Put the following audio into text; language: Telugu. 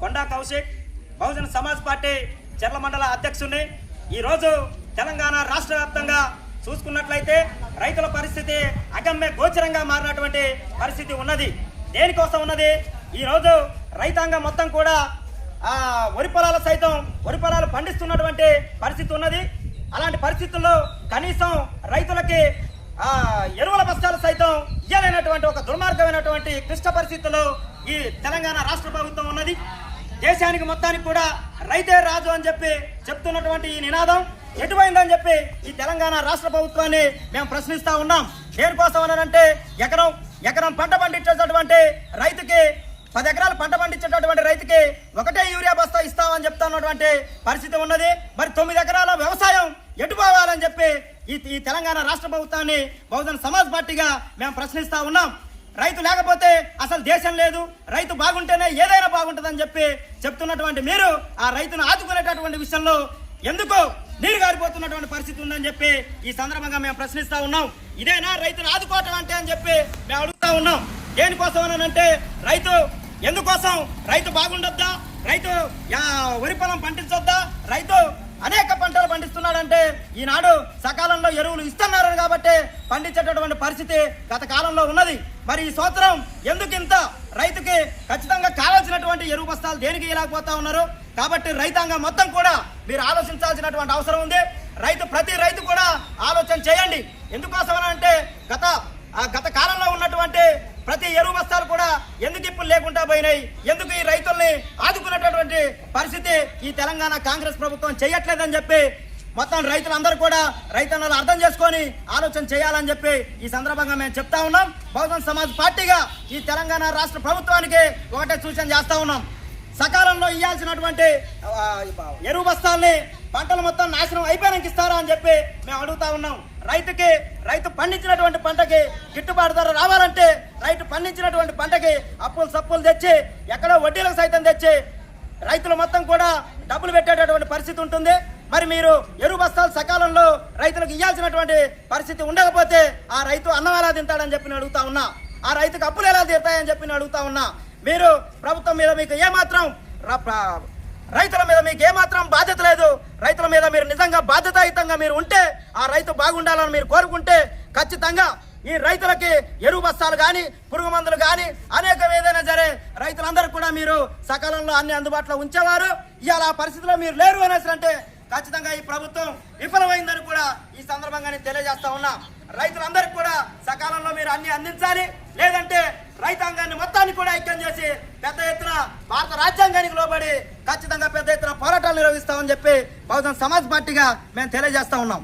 కొండా కౌశిక్ బహుజన సమాజ్ పార్టీ చెర్ల మండల అధ్యక్షుడిని ఈరోజు తెలంగాణ రాష్ట్ర వ్యాప్తంగా చూసుకున్నట్లయితే రైతుల పరిస్థితి అగమ్య గోచరంగా మారినటువంటి పరిస్థితి ఉన్నది. దేనికోసం ఉన్నది? ఈరోజు రైతాంగం మొత్తం కూడా వరి పొలాలు సైతం వరి పొలాలు పండిస్తున్నటువంటి పరిస్థితి ఉన్నది. అలాంటి పరిస్థితుల్లో కనీసం రైతులకి ఎరువుల బస్తాలు సైతం ఇయ్యలేనటువంటి ఒక దుర్మార్గమైనటువంటి క్లిష్ట పరిస్థితుల్లో ఈ తెలంగాణ రాష్ట్ర ప్రభుత్వం ఉన్నది. దేశానికి మొత్తానికి కూడా రైతే రాజు అని చెప్పి చెప్తున్నటువంటి ఈ నినాదం ఎటువైందని చెప్పి ఈ తెలంగాణ రాష్ట్ర ప్రభుత్వాన్ని మేము ప్రశ్నిస్తా ఉన్నాం. దేనికోసం అనంటే ఎకరం ఎకరం పంట పండించేటటువంటి రైతుకి పది ఎకరాలు పంట పండించేటటువంటి రైతుకి ఒకటే యూరియా బస్తా ఇస్తామని చెప్తున్నటువంటి పరిస్థితి ఉన్నది. మరి తొమ్మిది ఎకరాల వ్యవసాయం ఎటు పోవాలని చెప్పి ఈ ఈ తెలంగాణ రాష్ట్ర ప్రభుత్వాన్ని బహుజన సమాజ్ పార్టీగా మేము ప్రశ్నిస్తా ఉన్నాం. రైతు లేకపోతే అసలు దేశం లేదు రైతు బాగుంటేనే ఏదైనా బాగుంటుందని చెప్పి చెప్తున్నటువంటి మీరు ఆ రైతును ఆదుకునేటటువంటి విషయంలో ఎందుకు నీరు గారిపోతున్నటువంటి పరిస్థితి ఉందని చెప్పి ఈ సందర్భంగా మేము ప్రశ్నిస్తా ఉన్నాం. ఇదేనా రైతును ఆదుకోవటం అంటే అని చెప్పి మేము అడుగుతా ఉన్నాం. దేనికోసం అంటే రైతు ఎందుకోసం? రైతు బాగుండొద్దా? రైతు వరి పొలం పండించొద్దా? రైతు అనేక పంట పండిస్తున్నాడంటే ఈనాడు సకాలంలో ఎరువులు ఇస్తున్నారు కాబట్టి పండించేటటువంటి పరిస్థితి గత కాలంలో ఉన్నది. మరి ఈ సంవత్సరం ఎందుకు ఇంత రైతుకి ఖచ్చితంగా కావాల్సినటువంటి ఎరువు బస్తాలు దేనికి ఇలాకపోతా ఉన్నారు? కాబట్టి రైతాంగం మొత్తం కూడా మీరు ఆలోచించాల్సినటువంటి అవసరం ఉంది. రైతు ప్రతి రైతు కూడా ఆలోచన చేయండి. ఎందుకోసం అంటే గత గత కాలంలో ఉన్నటువంటి ప్రతి ఎరువు బస్తాలు కూడా ఎందుకు ఇప్పుడు లేకుండా పోయినాయి? ఎందుకు ఈ రైతుల్ని ఆదుకునేటటువంటి పరిస్థితి ఈ తెలంగాణ కాంగ్రెస్ ప్రభుత్వం చేయట్లేదని చెప్పి మొత్తం రైతులందరూ కూడా రైతన్నలు అర్థం చేసుకొని ఆలోచన చేయాలని చెప్పి ఈ సందర్భంగా మేము చెప్తా ఉన్నాం. బహుజన్ సమాజ్ పార్టీగా ఈ తెలంగాణ రాష్ట్ర ప్రభుత్వానికి ఒకటే సూచన చేస్తా ఉన్నాం. సకాలంలో ఇవ్వాల్సినటువంటి ఎరువు బస్తాల్ని పంటలు మొత్తం నాశనం అయిపోయినాక ఇస్తారా అని చెప్పి మేము అడుగుతా ఉన్నాం. రైతుకి రైతు పండించినటువంటి పంటకి గిట్టుబాటు ధర రావాలంటే రైతు పండించినటువంటి పంటకి అప్పులు సప్పులు తెచ్చి ఎక్కడో వడ్డీలకు సైతం తెచ్చి రైతులు మొత్తం కూడా డబ్బులు పెట్టేటటువంటి పరిస్థితి ఉంటుంది. మరి మీరు ఎరువు బస్తాలు సకాలంలో రైతులకు ఇవ్వాల్సినటువంటి పరిస్థితి ఉండకపోతే ఆ రైతు అన్నం ఎలా తింటాడని చెప్పి నేను అడుగుతా ఉన్నా. ఆ రైతుకు అప్పులు ఎలా తీరుతాయని చెప్పి నేను అడుగుతా ఉన్నా. మీరు ప్రభుత్వం మీద మీకు ఏమాత్రం రైతుల మీద మీకు ఏమాత్రం బాధ్యత లేదు. రైతుల మీద మీరు నిజంగా బాధ్యతాయుతంగా మీరు ఉంటే ఆ రైతు బాగుండాలని మీరు కోరుకుంటే ఖచ్చితంగా ఈ రైతులకి ఎరువు బస్తాలు కానీ పురుగు మందులు కానీ అనేక ఏదైనా సరే రైతులందరూ కూడా మీరు సకాలంలో అన్ని అందుబాటులో ఉంచేవారు. ఇవాళ ఆ పరిస్థితిలో మీరు లేరు అనేసి అంటే ఖచ్చితంగా ఈ ప్రభుత్వం విఫలమైందని కూడా ఈ సందర్భంగా నేను తెలియజేస్తా ఉన్నా. రైతులందరికీ కూడా సకాలంలో మీరు అన్ని అందించాలి. లేదంటే రైతాంగాన్ని మొత్తాన్ని కూడా ఐక్యం చేసి పెద్ద ఎత్తున భారత రాజ్యాంగానికి లోబడి ఖచ్చితంగా పెద్ద ఎత్తున పోరాటాలు నిర్వహిస్తామని చెప్పి బహుజన్ సమాజ్ పార్టీగా మేము తెలియజేస్తా ఉన్నాం.